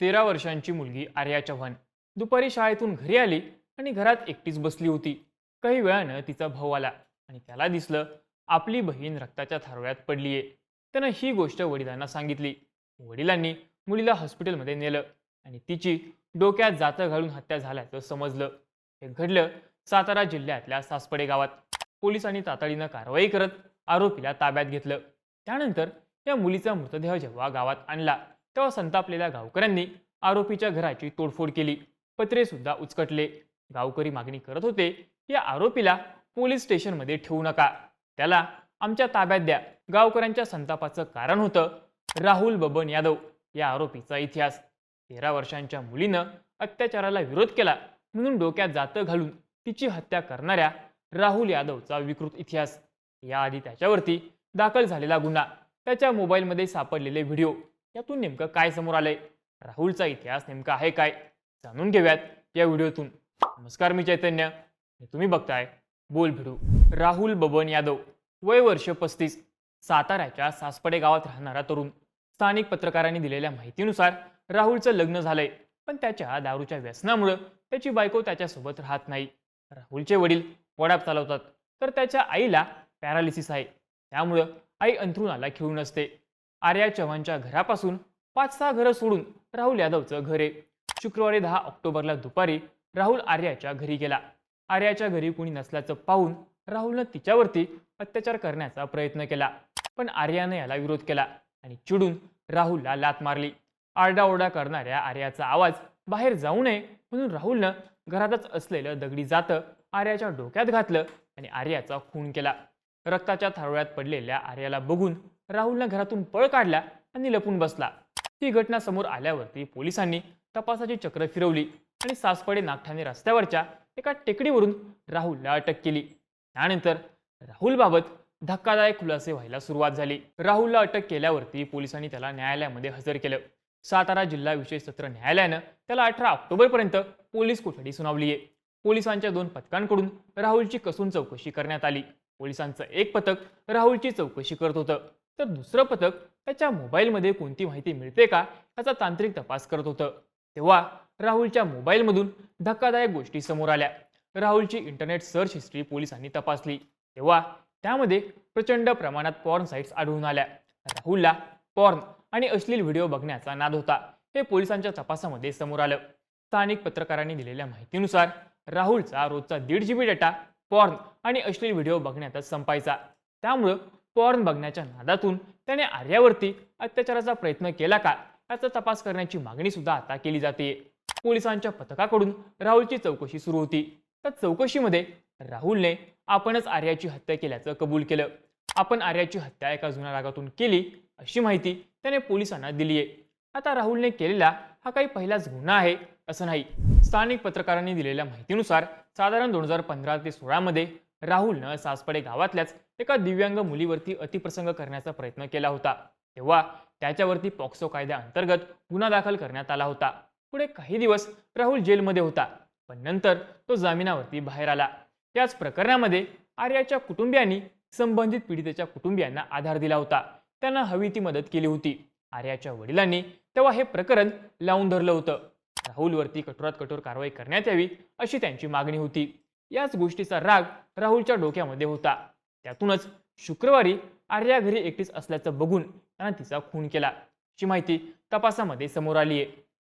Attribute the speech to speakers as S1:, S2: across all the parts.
S1: तेरा वर्षांची मुलगी आर्या चव्हाण. दुपारी शाळेतून घरी आली आणि घरात एकटीच बसली होती. काही वेळानं तिचा भाऊ आला आणि त्याला दिसलं आपली बहीण रक्ताच्या थारोळ्यात पडलीये. त्यानं ही गोष्ट वडिलांना सांगितली. वडिलांनी मुलीला हॉस्पिटलमध्ये नेलं आणि तिची डोक्यात जातं घालून हत्या झाल्याचं समजलं. हे घडलं सातारा जिल्ह्यातल्या सासपडे गावात. पोलिसांनी तातडीनं कारवाई करत आरोपीला ताब्यात घेतलं. त्यानंतर या मुलीचा मृतदेह जेव्हा गावात आणला तेव्हा संतापलेल्या गावकऱ्यांनी आरोपीच्या घराची तोडफोड केली. पत्रे सुद्धा उचकटले. गावकरी मागणी करत होते की या आरोपीला पोलीस स्टेशनमध्ये ठेवू नका. त्याला आमच्या ताब्यात द्या. गावकऱ्यांच्या संतापाचं कारण होतं राहुल बबन यादव या आरोपीचा इतिहास. तेरा वर्षांच्या मुलीनं अत्याचाराला विरोध केला म्हणून डोक्यात जातं घालून तिची हत्या करणाऱ्या राहुल यादवचा विकृत इतिहास. याआधी त्याच्यावरती दाखल झालेला गुन्हा. त्याच्या मोबाईलमध्ये सापडलेले व्हिडिओ. यातून नेमकं काय समोर आलंय? राहुलचा इतिहास नेमका आहे काय? जाणून घेऊयात या व्हिडिओतून. नमस्कार मी चैतन्य. तुम्ही बघताय बोल भिडू. राहुल बबन यादव वय वर्ष पस्तीस. साताऱ्याच्या सासपडे गावात राहणारा तरुण. स्थानिक पत्रकारांनी दिलेल्या माहितीनुसार राहुलचं लग्न झालंय पण त्याच्या दारूच्या व्यसनामुळं त्याची बायको त्याच्यासोबत राहत नाही. राहुलचे वडील वडाप चालवतात तर त्याच्या आईला पॅरालिसिस आहे. त्यामुळं आई अंथरुणाला खिळून असते आर्या चव्हाणच्या घरापासून पाच सहा घरं सोडून राहुल यादवचं घर आहे. शुक्रवारी दहा ऑक्टोबरला दुपारी राहुल आर्याच्या घरी गेला. आर्याच्या घरी कुणी नसल्याचं पाहून राहुलनं तिच्यावरती अत्याचार करण्याचा प्रयत्न केला. पण आर्यानं याला विरोध केला आणि चिडून राहुलला लात मारली. आरडाओरडा करणाऱ्या आर्याचा आवाज बाहेर जाऊ नये म्हणून राहुलनं घरातच असलेलं दगडी जातं आर्याच्या डोक्यात घातलं आणि आर्याचा खून केला. रक्ताच्या थारोळ्यात पडलेल्या आर्याला बघून राहुलनं घरातून पळ काढला आणि लपून बसला. ही घटना समोर आल्यावरती पोलिसांनी तपासाची चक्र फिरवली आणि सासपडे नागठाणे रस्त्यावरच्या एका टेकडीवरून राहुलला अटक केली. त्यानंतर राहुलबाबत धक्कादायक खुलासे व्हायला सुरुवात झाली. राहुलला अटक केल्यावरती पोलिसांनी त्याला न्यायालयामध्ये हजर केलं. सातारा जिल्हा विशेष सत्र न्यायालयानं त्याला अठरा ऑक्टोबरपर्यंत पोलीस कोठडी सुनावली आहे पोलिसांच्या दोन पथकांकडून राहुलची कसून चौकशी करण्यात आली. पोलिसांचं एक पथक राहुलची चौकशी करत होतं. तर दुसरं पथक त्याच्या मोबाईलमध्ये कोणती माहिती मिळते का याचा तांत्रिक तपास करत होतं. तेव्हा राहुलच्या मोबाईलमधून धक्कादायक गोष्टी समोर आल्या. राहुलची इंटरनेट सर्च हिस्ट्री पोलिसांनी तपासली. तेव्हा त्यामध्ये प्रचंड प्रमाणात पॉर्न साईट्स आढळून आल्या. राहुलला पॉर्न आणि अश्लील व्हिडिओ बघण्याचा नाद होता. हे पोलिसांच्या तपासामध्ये समोर आलं. स्थानिक पत्रकारांनी दिलेल्या माहितीनुसार राहुलचा रोजचा दीड जी बी डेटा पॉर्न आणि अश्लील व्हिडिओ बघण्यातच संपायचा. त्यामुळं पॉर्न बघण्याच्या नादातून त्याने आर्यावरती अत्याचाराचा प्रयत्न केला का? याचा तपास करण्याची मागणी सुद्धा आता केली जाते. पोलिसांच्या पथकाकडून राहुलची चौकशी सुरू होती. त्या चौकशीमध्ये राहुलने आपणच आर्याची हत्या केल्याचं कबूल केलं. आपण आर्याची हत्या एका जुन्या रागातून केली अशी माहिती त्याने पोलिसांना दिली आहे आता राहुलने केलेला हा काही पहिलाच गुन्हा आहे असं नाही. स्थानिक पत्रकारांनी दिलेल्या माहितीनुसार साधारण दोन हजार पंधरा ते सोळामध्ये राहुलनं सासपडे गावातल्याच एका दिव्यांग मुलीवरती अतिप्रसंग करण्याचा प्रयत्न केला होता. तेव्हा त्याच्यावरती पॉक्सो कायद्याअंतर्गत गुन्हा दाखल करण्यात आला होता. पुढे काही दिवस राहुल जेलमध्ये होता पण नंतर तो जामिनावरती बाहेर आला. त्याच प्रकरणामध्ये आर्याच्या कुटुंबियांनी संबंधित पीडितेच्या कुटुंबियांना आधार दिला होता. त्यांना हवी ती मदत केली होती. आर्याच्या वडिलांनी तेव्हा हे प्रकरण लावून धरलं होतं. राहुलवरती कठोरात कठोर कारवाई करण्यात यावी अशी त्यांची मागणी होती. याच गोष्टीचा राग राहुलच्या डोक्यामध्ये होता. त्यातूनच शुक्रवारी आर्या घरी एकटीच असल्याचं बघून त्यानं तिचा खून केला. अशी माहिती तपासामध्ये समोर आली आहे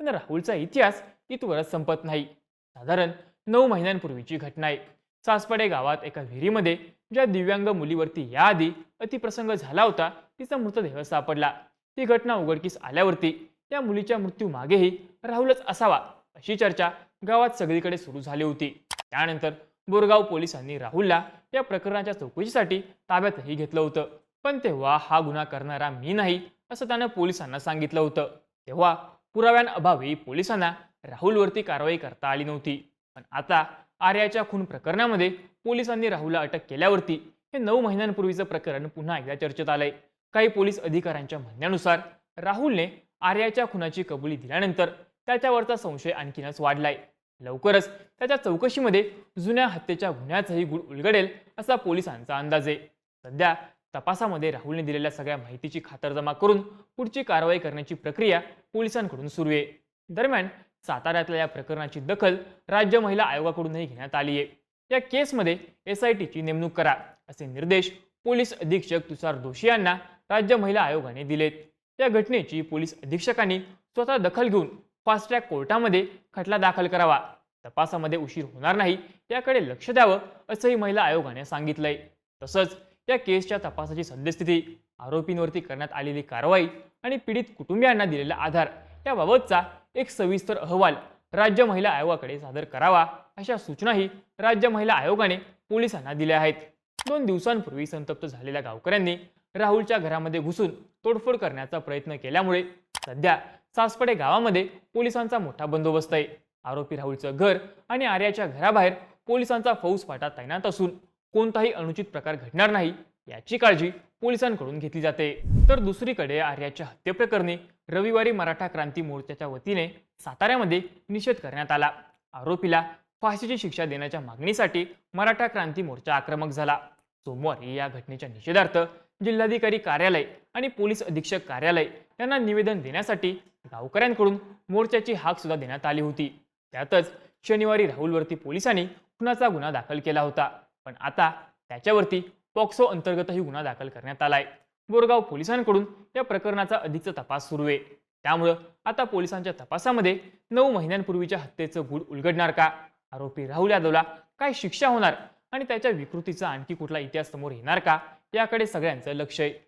S1: पण राहुलचा इतिहास इथवरच संपत नाही. साधारण नऊ महिन्यांपूर्वीची घटना आहे. सासपडे गावात एका विहिरीमध्ये ज्या दिव्यांग मुलीवरती याआधी अतिप्रसंग झाला होता तिचा मृतदेह सापडला. ही घटना उघडकीस आल्यावरती त्या मुलीच्या मृत्यू मागेही राहुलच असावा अशी चर्चा गावात सगळीकडे सुरू झाली होती. त्यानंतर बोरगाव पोलिसांनी राहुलला या प्रकरणाच्या चौकशीसाठी ताब्यातही घेतलं होतं. पण तेव्हा हा गुन्हा करणारा मी नाही असं त्यानं पोलिसांना सांगितलं होतं. तेव्हा पुराव्यांअभावी पोलिसांना राहुलवरती कारवाई करता आली नव्हती. पण आता आर्याच्या खून प्रकरणामध्ये पोलिसांनी राहुलला अटक केल्यावरती हे नऊ महिन्यांपूर्वीचं प्रकरण पुन्हा एकदा चर्चेत आलंय. काही पोलीस अधिकाऱ्यांच्या म्हणण्यानुसार राहुलने आर्याच्या खुनाची कबुली दिल्यानंतर त्याच्यावरचा संशय आणखीनच वाढलाय. लवकरच त्याच्या चौकशीमध्ये जुन्या हत्येच्या गुन्ह्याचाही गुळ उलगडेल असा पोलिसांचा अंदाज आहे. सध्या तपासामध्ये राहुलने दिलेल्या सगळ्या माहितीची खातरजमा करून पुढची कारवाई करण्याची प्रक्रिया पोलिसांकडून सुरू आहे. दरम्यान साताऱ्यातल्या या प्रकरणाची दखल राज्य महिला आयोगाकडूनही घेण्यात आली आहे. या केसमध्ये एस आय टीची नेमणूक करा असे निर्देश पोलीस अधीक्षक तुषार दोशी यांना राज्य महिला आयोगाने दिलेत. या घटनेची पोलीस अधीक्षकांनी स्वतः दखल घेऊन फास्ट ट्रॅक कोर्टामध्ये खटला दाखल करावा. तपासामध्ये उशीर होणार नाही याकडे लक्ष द्यावं असंही महिला आयोगाने सांगितलंय. तसंच या केसच्या तपासाची सद्यस्थिती आरोपींवरती करण्यात आलेली कारवाई आणि पीडित कुटुंबियांना दिलेला आधार याबाबतचा एक सविस्तर अहवाल राज्य महिला आयोगाकडे सादर करावा अशा सूचनाही राज्य महिला आयोगाने पोलिसांना दिल्या आहेत. दोन दिवसांपूर्वी संतप्त झालेल्या गावकऱ्यांनी राहुलच्या घरामध्ये घुसून तोडफोड करण्याचा प्रयत्न केल्यामुळे सध्या सासपडे गावामध्ये पोलिसांचा मोठा बंदोबस्त आहे. आरोपी राहुलचं घर आणि आर्याच्या घराबाहेर पोलिसांचा फौजफाटा तैनात असून कोणताही अनुचित प्रकार घडणार नाही याची काळजी पोलिसांकडून घेतली जाते. तर दुसरीकडे आर्याच्या हत्येप्रकरणी रविवारी मराठा क्रांती मोर्चाच्या वतीने साताऱ्यामध्ये निषेध करण्यात आला. आरोपीला फाशीची शिक्षा देण्याच्या मागणीसाठी मराठा क्रांती मोर्चा आक्रमक झाला. सोमवारी या घटनेच्या निषेधार्थ जिल्हाधिकारी कार्यालय आणि पोलीस अधीक्षक कार्यालय यांना निवेदन देण्यासाठी गावकऱ्यांकडून मोर्चाची हाक सुद्धा देण्यात आली होती. त्यातच शनिवारी राहुलवरती पोलिसांनी खुनाचा गुन्हा दाखल केला होता. पण आता त्याच्यावरती पॉक्सो अंतर्गतही गुन्हा दाखल करण्यात आलाय. बोरगाव पोलिसांकडून या प्रकरणाचा अधिकचा तपास सुरू आहे. त्यामुळं आता पोलिसांच्या तपासामध्ये नऊ महिन्यांपूर्वीच्या हत्येचं गूढ उलगडणार का? आरोपी राहुल यादवला काय शिक्षा होणार? आणि त्याच्या विकृतीचा आणखी कुठला इतिहास समोर येणार का? याकडे सगळ्यांचं लक्ष आहे.